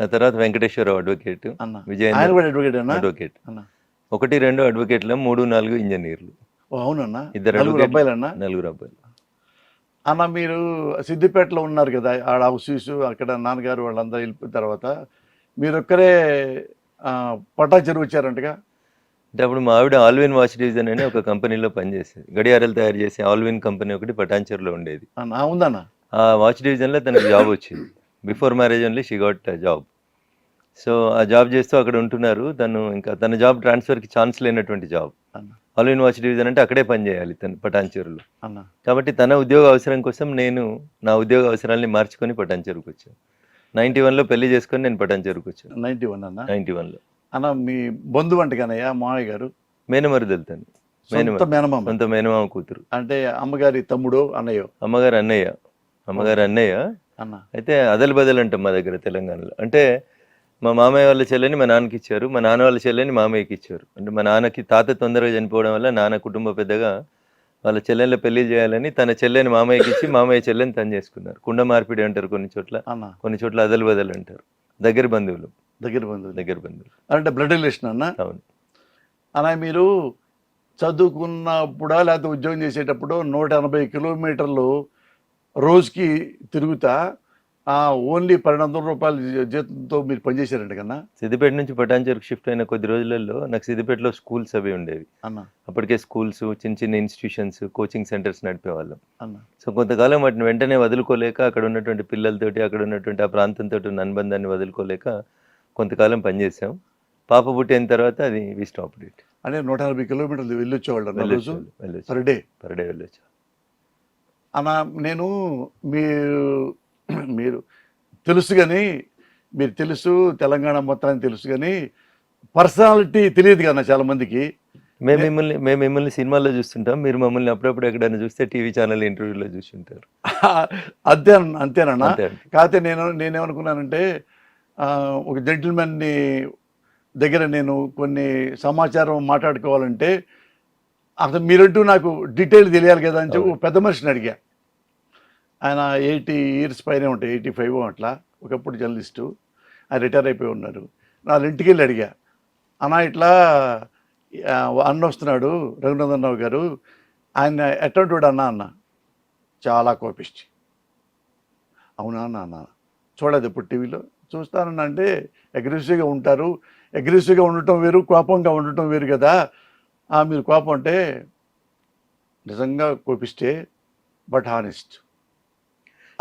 ఆ తర్వాత వెంకటేశ్వరరావు అడ్వకేట్ అన్న. విజయ అడ్వకేట్ అన్న అడ్వకేట్. అన్న. ఒకటి రెండు అడ్వకేట్లు మూడు నాలుగు ఇంజనీర్లు. ఓ అవునన్న. ఇద్దరు నలుగురు అబ్బాయిలన్న? నలుగురు అబ్బాయిలు. అన్న మీరు సిద్దిపేటలో ఉన్నారు కదా ఆడ హౌస్ అక్కడ నాన్నగారు వాళ్ళందరూ వెళ్ళిపోయిన తర్వాత మీరు ఒక్కరే ఆ, పట్టా చెరువు వచ్చారంటగా? అంటే అప్పుడు మా ఆవిడ ఆల్విన్ వాచ్ డివిజన్ అని ఒక కంపెనీలో పనిచేసేది. గడియారాలు తయారు చేసే ఆల్విన్ కంపెనీ ఒకటి పటాన్చర్లో ఉండేది. ఉందన్న? ఆ వాచ్ డివిజన్లో తనకు జాబ్ వచ్చింది. Before marriage only she got job. So ఆ జాబ్ చేస్తూ అక్కడ ఉంటున్నారు. తను ఇంకా తన జాబ్ ట్రాన్స్ఫర్కి ఛాన్స్ లేనటువంటి జాబ్. ఆల్విన్ వాచ్ డివిజన్ అంటే అక్కడే పని చేయాలి తను పటాన్చెరులో కాబట్టి తన ఉద్యోగ అవసరం కోసం నేను నా ఉద్యోగ అవసరాల్ని మార్చుకొని పటాన్చెరుకు వచ్చాను నైంటీ వన్లో పెళ్ళి చేసుకొని నేను పటాన్చెరుకు వచ్చాను నైన్టీ వన్ అన్న? నైంటీ వన్లో. అన్న మీ బంధువు అంటగానయ్య మామయ్య గారు? మేనమరుదలు తను. సొంత మేనమామ మేనమామ. సొంత మేనమామ కూతురు. అంటే అమ్మగారి తమ్ముడు అన్నయ్యో? అమ్మగారు అన్నయ్య. అమ్మగారు అన్నయ్య. అన్న. అయితే అదలు బదలు అంటాం మా దగ్గర తెలంగాణలో. అంటే మా మామయ్య వాళ్ళ చెల్లెని మా నాన్నకి ఇచ్చారు మా నాన్న వాళ్ళ చెల్లెని మామయ్యకి ఇచ్చారు. అంటే మా నాన్నకి తాత తొందరగా చనిపోవడం వల్ల నాన్న కుటుంబ పెద్దగా వాళ్ళ చెల్లెళ్ళ పెళ్ళి చేయాలని తన చెల్లెని మామయ్యకి ఇచ్చి మామయ్య చెల్లెని తను చేసుకున్నారు. కుండ మార్పిడి అంటారు కొన్ని చోట్ల. కొన్ని చోట్ల అదలు బదలు అంటారు. దగ్గర బంధువులు. దగ్గర బంధువు దగ్గర బంధువులు. అంటే బ్లడ్ రిలేషన్ అన్న? అవును. అన్న మీరు చదువుకున్నప్పుడా లేకపోతే ఉద్యోగం చేసేటప్పుడు నూట ఎనభై కిలోమీటర్లు రోజుకి తిరుగుతా ఆ, ఓన్లీ పన్నెండు వందల రూపాయల జీతంతో మీరు పనిచేశారంట కన్నా? సిద్దిపేట నుంచి పటాన్చెరుకు షిఫ్ట్ అయిన కొద్ది రోజులలో నాకు సిద్దిపేటలో స్కూల్స్ అవి ఉండేవి. అన్న. అప్పటికే స్కూల్స్ చిన్న చిన్న ఇన్స్టిట్యూషన్స్ కోచింగ్ సెంటర్స్ నడిపేవాళ్ళం. అన్న. సో కొంతకాలం వాటిని వెంటనే వదులుకోలేక అక్కడ ఉన్నటువంటి పిల్లలతోటి అక్కడ ఉన్నటువంటి ఆ ప్రాంతంతో ఉన్న అనుబంధాన్ని వదులుకోలేక కొంతకాలం పనిచేసాం పాప పుట్టిన తర్వాత అది వి స్టాప్ ఇట్ అంటే నూట ఎనభై కిలోమీటర్లు వెళ్ళొచ్చేవాళ్ళు పర్ డే పర్ డే వెళ్ళొచ్చు అన్న నేను మీరు మీరు తెలుసు కానీ మీరు తెలుసు తెలంగాణ మొత్తానికి తెలుసు కానీ పర్సనాలిటీ తెలియదు కదా చాలా మందికి మేము మిమ్మల్ని మేము మిమ్మల్ని సినిమాల్లో చూస్తుంటాం. మీరు మమ్మల్ని అప్పుడప్పుడు ఎక్కడైనా చూస్తే టీవీ ఛానల్ ఇంటర్వ్యూలో చూస్తుంటారు అంతే అంతేనన్నా అంతే అంతే. కాకపోతే నేను నేనేమనుకున్నానంటే ఒక జెంటిల్మెన్ని దగ్గర నేను కొన్ని సమాచారం మాట్లాడుకోవాలంటే అసలు మీరంటూ నాకు డీటెయిల్ తెలియాలి కదా అని చెప్పి పెద్ద మనిషిని అడిగా. ఆయన ఎయిటీ ఇయర్స్ పైనే ఉంటాయి ఎయిటీ ఫైవ్ అట్లా. ఒకప్పుడు జర్నలిస్టు. ఆయన రిటైర్ అయిపోయి ఉన్నారు. నా ఇంటికి వెళ్ళి అడిగా. అన్న ఇట్లా అన్న వస్తున్నాడు రఘునందన్ రావు గారు. ఆయన ఎటువంటి వాడు అన్న? అన్న. చాలా కోపిష్టి. అవునా అన్న అన్న చూడదు ఇప్పుడు టీవీలో. చూస్తానంటే అంటే అగ్రెసివ్గా ఉంటారు. అగ్రెసివ్గా ఉండటం వేరు కోపంగా ఉండటం వేరు కదా. ఆ, మీరు కోపం అంటే నిజంగా కోపిస్తే బట్ హానెస్ట్.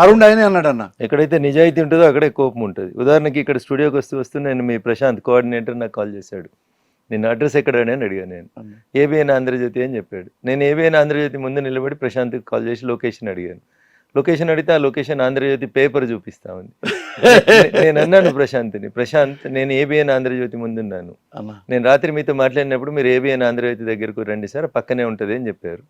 అరుణ్ ఆయనే అన్నాడు అన్న ఎక్కడైతే నిజాయితీ ఉంటుందో అక్కడే కోపం ఉంటుంది. ఉదాహరణకి ఇక్కడ స్టూడియోకి వస్తూ వస్తూ నేను మీ ప్రశాంత్ కోఆర్డినేటర్ నాకు కాల్ చేశాడు. నేను అడ్రస్ ఎక్కడ అని అడిగాను నేను. ఏబిఎన్ ఆంధ్రజ్యోతి అని చెప్పాడు. నేను ఏబిఎన్ ఆంధ్రజ్యోతి ముందు నిలబడి ప్రశాంత్కి కాల్ చేసి లొకేషన్ అడిగాను. లొకేషన్ అడిగితే ఆ లొకేషన్ ఆంధ్రజ్యోతి పేపర్ చూపిస్తా ఉంది. నేను అన్నాను ప్రశాంత్ని ప్రశాంత్ నేను ఏబిఎన్ ఆంధ్రజ్యోతి ముందున్నాను నేను రాత్రి మీతో మాట్లాడినప్పుడు మీరు ఏబిఎన్ ఆంధ్రజ్యోతి దగ్గరకు రండి సార్ పక్కనే ఉంటుంది అని చెప్పారు.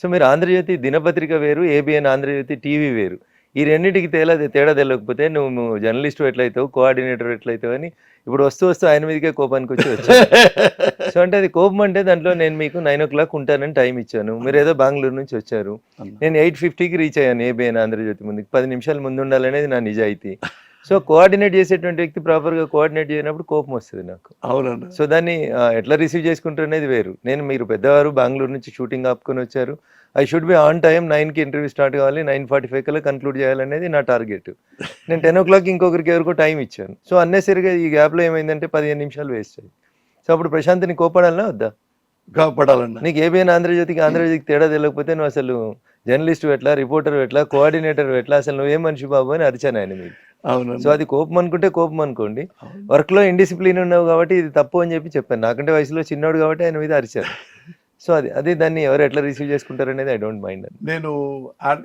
సో మీరు ఆంధ్రజ్యోతి దినపత్రిక వేరు ఏబిఎన్ ఆంధ్రజ్యోతి టీవీ వేరు. ఈ రెండింటికి తేలా తేడా తెలియకపోతే నువ్వు జర్నలిస్ట్ ఎట్లయితావు కోఆర్డినేటర్ ఎట్లయితావు అని ఇప్పుడు వస్తూ వస్తూ ఆయన మీదకే కోపానికి వచ్చి వచ్చా సో అంటే అది కోపం అంటే దాంట్లో నేను మీకు నైన్ ఓ క్లాక్ ఉంటానని టైం ఇచ్చాను. మీరు ఏదో బెంగళూరు నుంచి వచ్చారు. నేను ఎయిట్ ఫిఫ్టీకి రీచ్ అయ్యాను ఏబిఎన్ ఆంధ్రజ్యోతి ముందుకు. పది నిమిషాల ముందు ఉండాలనేది నా నిజాయితీ. సో కోఆర్డినేట్ చేసేటువంటి వ్యక్తి ప్రాపర్గా కోఆర్డినేట్ చేయనప్పుడు కోపం వస్తుంది నాకు. అవునన్న. సో దాన్ని ఎట్లా రిసీవ్ చేసుకుంటారు అనేది వేరు. నేను మీరు పెద్దవారు బెంగళూరు నుంచి షూటింగ్ ఆపుకొని వచ్చారు. I should be on time నైన్కి ఇంటర్వ్యూ స్టార్ట్ కావాలి నైన్ ఫార్టీ ఫైవ్ కల్లా కంక్లూడ్ చేయాలనేది నా టార్గెట్. నేను టెన్ ఓ క్లాక్ ఇంకొకరికి ఎవరికో టైం ఇచ్చాను. సో అన్నెసరిగా ఈ గ్యాప్లో ఏమైందంటే పదిహేను నిమిషాలు వేస్ట్ అయ్యి. సో అప్పుడు ప్రశాంత్ని కోపడాలనా వద్దా? కాపాడాలన్న నీకు ఏబిఎన్ ఆంధ్రజ్యోతికి ఆంధ్రజ్యోతికి తేడా తెలియకపోతే నువ్వు అసలు జర్నలిస్ట్ ఎట్లా రిపోర్టర్ ఎట్లా కోఆర్డినేటర్ ఎట్లా అసలు నువ్వేం మనిషి బాబు అని అరిచాను ఆయన మీకు అవునన్న సో అది కోపం అనుకుంటే కోపం అనుకోండి. అవును. వర్క్లో ఇండిసిప్లిన్ ఉన్నావు కాబట్టి ఇది తప్పు అని చెప్పి చెప్పాను. నాకంటే వయసులో చిన్నోడు కాబట్టి ఆయన మీద అరిచారు. సో అది అదే దాన్ని ఎవరు ఎట్లా రిసీవ్ చేసుకుంటారు అనేది ఐ డోంట్ మైండ్ నేను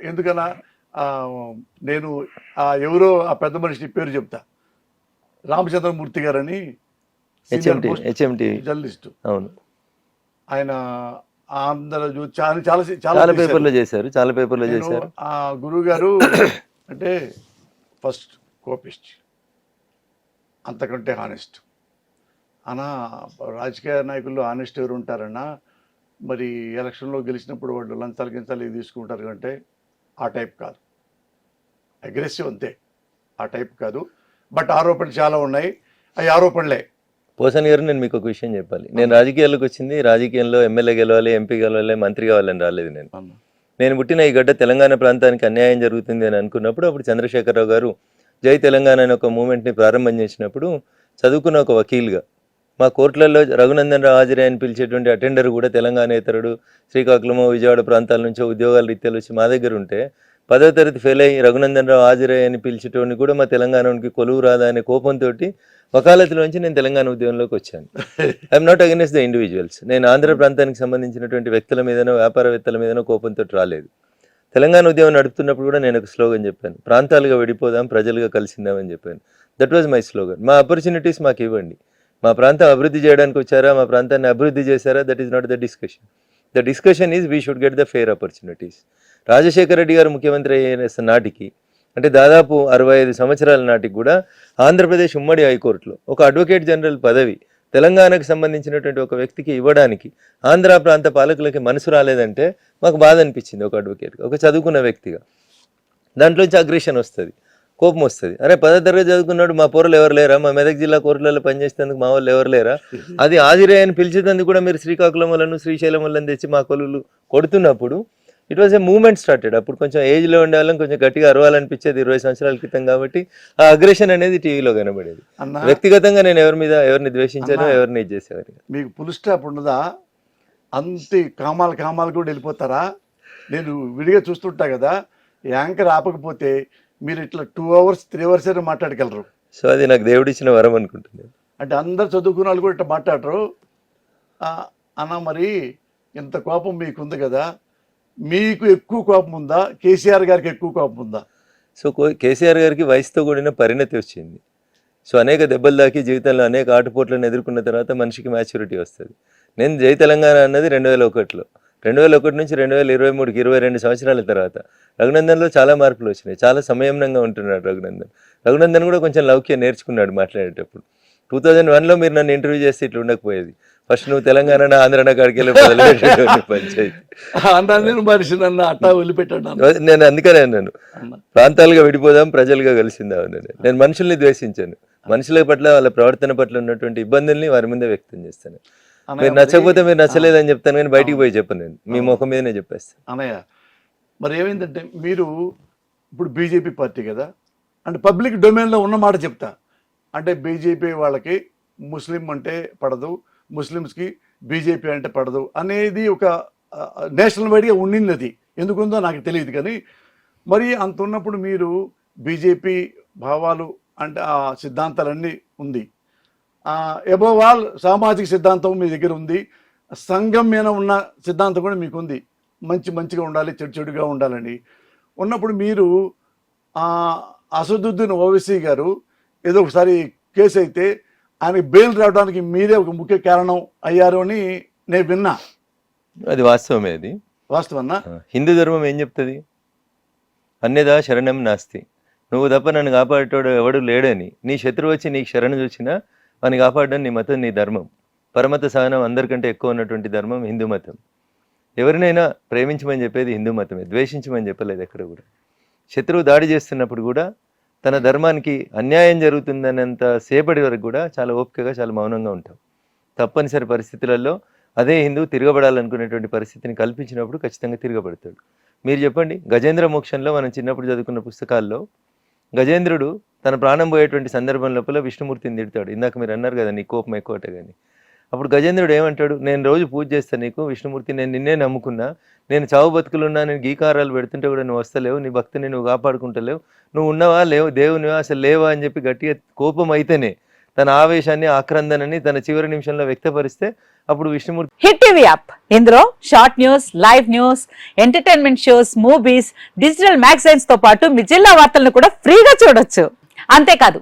ఎందుకన్నా ఆ, నేను ఆ ఎవరో ఆ పెద్ద మనిషి పేరు చెప్తా. రామచంద్రమూర్తి గారని హెచ్ఎంటి హెచ్ఎంటి జర్నలిస్ట్. అవును. ఆయన ఆంధ్రజ్యోతి చాలా చాలా చాలా. పేపర్లో చేశారు. చాలా పేపర్లో చేశారు. ఆ గురువు గారు అంటే ఫస్ట్ కోపిస్ట్ అంతకంటే హానెస్ట్. అన్నా రాజకీయ నాయకుల్లో హానెస్ట్ ఎవరు ఉంటారన్నా మరి ఎలక్షన్లో గెలిచినప్పుడు వాళ్ళు లంచాలు గించాలు తీసుకుంటారు అంటే ఆ టైప్ కాదు. అగ్రెసివ్ అంతే ఆ టైప్ కాదు. బట్ ఆరోపణలు చాలా ఉన్నాయి. అవి ఆరోపణలే. పోసన్ గారు నేను మీకు ఒక విషయం చెప్పాలి. నేను రాజకీయాల్లోకి వచ్చింది రాజకీయంలో ఎమ్మెల్యే గెలవాలి ఎంపీ గెలవాలి మంత్రి కావాలని రాలేదు నేను. నేను పుట్టిన ఈ గడ్డ తెలంగాణ ప్రాంతానికి అన్యాయం జరుగుతుంది అని అనుకున్నప్పుడు అప్పుడు చంద్రశేఖరరావు గారు జై తెలంగాణ అనే ఒక మూమెంట్ని ప్రారంభం చేసినప్పుడు చదువుకున్న ఒక వకీల్గా మా కోర్టులలో రఘునందన్ రావు హాజరే అని పిలిచేటువంటి అటెండర్ కూడా తెలంగాణేతరుడు. శ్రీకాకుళం విజయవాడ ప్రాంతాల నుంచి ఉద్యోగాల రీత్యాలు వచ్చి మా దగ్గర ఉంటే పదో తరగతి ఫెయిల్ అయ్యి రఘునందన్ రావు హాజరే అని పిలిచేటోడిని కూడా మా తెలంగాణకి కొలువు రాదా అనే కోపంతో వకాలతులోంచి నేను తెలంగాణ ఉద్యమంలోకి వచ్చాను. I'm not against the individuals నేను ఆంధ్ర ప్రాంతానికి సంబంధించినటువంటి వ్యక్తుల మీదనో వ్యాపారవేత్తల మీదనో కోపంతో రాలేదు. తెలంగాణ ఉద్యమం నడుపుతున్నప్పుడు కూడా నేను ఒక స్లోగన్ చెప్పాను. ప్రాంతాలుగా విడిపోదాం ప్రజలుగా కలిసిందామని చెప్పాను. దట్ వాజ్ మై స్లోగన్ మా ఆపర్చునిటీస్ మాకు ఇవ్వండి. మా ప్రాంతం అభివృద్ధి చేయడానికి వచ్చారా మా ప్రాంతాన్ని అభివృద్ధి చేశారా that is not the discussion the discussion is we should get the fair opportunities Rajasekhara Reddy garu ముఖ్యమంత్రి అయిన నాటికి అంటే దాదాపు అరవై ఐదు సంవత్సరాల నాటికి కూడా ఆంధ్రప్రదేశ్ ఉమ్మడి హైకోర్టులో ఒక అడ్వకేట్ జనరల్ పదవి తెలంగాణకు సంబంధించినటువంటి ఒక వ్యక్తికి ఇవ్వడానికి ఆంధ్ర ప్రాంత పాలకులకి మనసు రాలేదంటే మాకు బాధ అనిపించింది ఒక అడ్వకేట్ ఒక చదువుకున్న వ్యక్తిగా. దాంట్లోంచి అగ్రెషన్ వస్తుంది కోపం వస్తుంది. అరే పదో తరగతి చదువుకున్నాడు మా పోరలు ఎవరు లేరా? మా మెదక్ జిల్లా కోర్టులలో పనిచేసేందుకు మా వాళ్ళు ఎవరు లేరా? అది ఆదిరే అని పిలిచేందుకు కూడా మీరు శ్రీకాకుళం వాళ్ళను శ్రీశైలం వాళ్ళని తెచ్చి మా కొలువులు కొడుతున్నప్పుడు it was a movement started అప్పుడు కొంచెం ఏజ్లో ఉండే వాళ్ళం కొంచెం గట్టిగా అరవాలనిపించేది ఇరవై సంవత్సరాల క్రితం కాబట్టి ఆ అగ్రెషన్ అనేది టీవీలో కనబడేది. అన్న వ్యక్తిగతంగా నేను ఎవరి మీద ఎవరిని ద్వేషించాను. ఎవరిని ఇది చేసేవారు మీకు పుల్ స్టాప్ ఉండదా? అంతే కామాలు కామాలు కూడా వెళ్ళిపోతారా? నేను విడిగా చూస్తుంటా కదా యాంకర్ ఆపకపోతే మీరు ఇట్లా టూ అవర్స్ త్రీ అవర్స్ అయినా మాట్లాడగలరు. సో అది నాకు దేవుడిచ్చిన వరం అనుకుంటున్నాను. అంటే అందరు చదువుకున్న వాళ్ళు కూడా ఇట్లా మాట్లాడరు. అన్న మరి ఇంత కోపం మీకు ఉంది కదా మీకు ఎక్కువ కోపం ఉందా? కేసీఆర్ గారికి ఎక్కువ కోపం ఉందా? సో కేసీఆర్ గారికి వయసుతో కూడిన పరిణతి వచ్చింది. సో అనేక దెబ్బలు దాకి జీవితంలో అనేక ఆటుపోట్లను ఎదుర్కొన్న తర్వాత మనిషికి మ్యాచ్యూరిటీ వస్తుంది. నేను జై తెలంగాణ అన్నది రెండు వేల ఒకటిలో రెండు వేల ఒకటి నుంచి రెండు వేల ఇరవై మూడుకి ఇరవై రెండు సంవత్సరాల తర్వాత రఘునందన్లో చాలా మార్పులు వచ్చినాయి. చాలా సంయమనంగా ఉంటున్నాడు రఘునందన్. రఘునందన్ కూడా కొంచెం లౌక్యం నేర్చుకున్నాడు మాట్లాడేటప్పుడు. టూ థౌజండ్ వన్లో మీరు నన్ను ఇంటర్వ్యూ చేస్తే ఇట్లా ఉండకపోయేది. ఫస్ట్ నువ్వు తెలంగాణ ఆంధ్రన కాడికి వెళ్ళి పంచాయతీ. మనిషి నన్ను అట్టా వదిలిపెట్టాడు అన్న. నేను అందుకనే అన్నాను. అన్న. ప్రాంతాలుగా విడిపోదాం ప్రజలుగా కలిసిందా నేను నేను మనుషుల్ని ద్వేషించాను. మనుషుల పట్ల వాళ్ళ ప్రవర్తన పట్ల ఉన్నటువంటి ఇబ్బందుల్ని వారి ముందే వ్యక్తం చేస్తాను. మరి- నచ్చకపోతే మీరు నచ్చలేదని చెప్తాను కానీ బయటికి పోయి చెప్పను నేను. మీ ముఖం మీదనే చెప్పేస్తాను. అన్నయ్య మరి ఏమైందంటే మీరు ఇప్పుడు బీజేపీ పార్టీ కదా అంటే పబ్లిక్ డొమైన్లో ఉన్న మాట చెప్తా. అంటే బీజేపీ వాళ్ళకి ముస్లిం అంటే పడదు ముస్లిమ్స్కి బీజేపీ అంటే పడదు అనేది ఒక నేషనల్ వైడ్గా ఉండింది అది ఎందుకుందో నాకు తెలియదు కానీ మరి అంత ఉన్నప్పుడు మీరు బీజేపీ భావాలు అంటే ఆ సిద్ధాంతాలన్నీ ఉంది. ఎబోవ్ ఆల్ సామాజిక సిద్ధాంతం మీ దగ్గర ఉంది. సంఘం మీద ఉన్న సిద్ధాంతం కూడా మీకు ఉంది. మంచి మంచిగా ఉండాలి చెడు చెడుగా ఉండాలని. ఉన్నప్పుడు మీరు అసదుద్దీన్ ఓవైసీ గారు ఏదో ఒకసారి కేసు అయితే ఆయన బెయిల్ రావడానికి మీరే ఒక ముఖ్య కారణం అయ్యారు అని నేను విన్నా. అది వాస్తవమే అది. వాస్తవన్నా హిందూ ధర్మం ఏం చెప్తుంది? అన్యదా శరణం నాస్తి. నువ్వు తప్ప నన్ను కాపాడేటోడు ఎవడు లేడని. నీ శత్రువు వచ్చి నీకు శరణు చూసినా వాని కాపాడడం నీ మతం నీ ధర్మం. పరమత సహనం అందరికంటే ఎక్కువ ఉన్నటువంటి ధర్మం హిందూ మతం. ఎవరినైనా ప్రేమించమని చెప్పేది హిందూ మతమే. ద్వేషించమని చెప్పలేదు ఎక్కడ కూడా. శత్రువు దాడి చేస్తున్నప్పుడు కూడా తన ధర్మానికి అన్యాయం జరుగుతుందనేంత సేపటి వరకు కూడా చాలా ఓపికగా చాలా మౌనంగా ఉంటాం తప్పనిసరి పరిస్థితులలో అదే హిందూ తిరగబడాలనుకునేటువంటి పరిస్థితిని కల్పించినప్పుడు ఖచ్చితంగా తిరగబడతాడు. మీరు చెప్పండి గజేంద్ర మోక్షంలో మనం చిన్నప్పుడు చదువుకున్న పుస్తకాల్లో గజేంద్రుడు తన ప్రాణం పోయేటువంటి సందర్భం లోపల విష్ణుమూర్తిని తిడతాడు. ఇందాక మీరు అన్నారు కదా నీ కోపం ఎక్కువట కానీ అప్పుడు గజేంద్రుడు ఏమంటాడు? నేను రోజు పూజ చేస్తాను నీకు విష్ణుమూర్తి నేను నిన్నే నమ్ముకున్నా. నేను చావు బతుకులున్నా నేను గీకారాలు పెడుతుంటే కూడా నువ్వు వస్తలేవు నీ భక్తిని నువ్వు కాపాడుకుంటలేవు. నువ్వు ఉన్నవా? లేవు. దేవునివా అసలు లేవా? అని చెప్పి గట్టిగా కోపం అయితేనే తన ఆవేశాన్ని ఆక్రందనని తన చివరి నిమిషంలో వ్యక్తపరిస్తే అప్పుడు విష్ణుమూర్తి హిట్ టీవీ యాప్. ఇందులో short news live news entertainment shows movies digital మ్యాగజైన్స్తో పాటు మీ జిల్లా వార్తలను కూడా ఫ్రీగా చూడొచ్చు. అంతేకాదు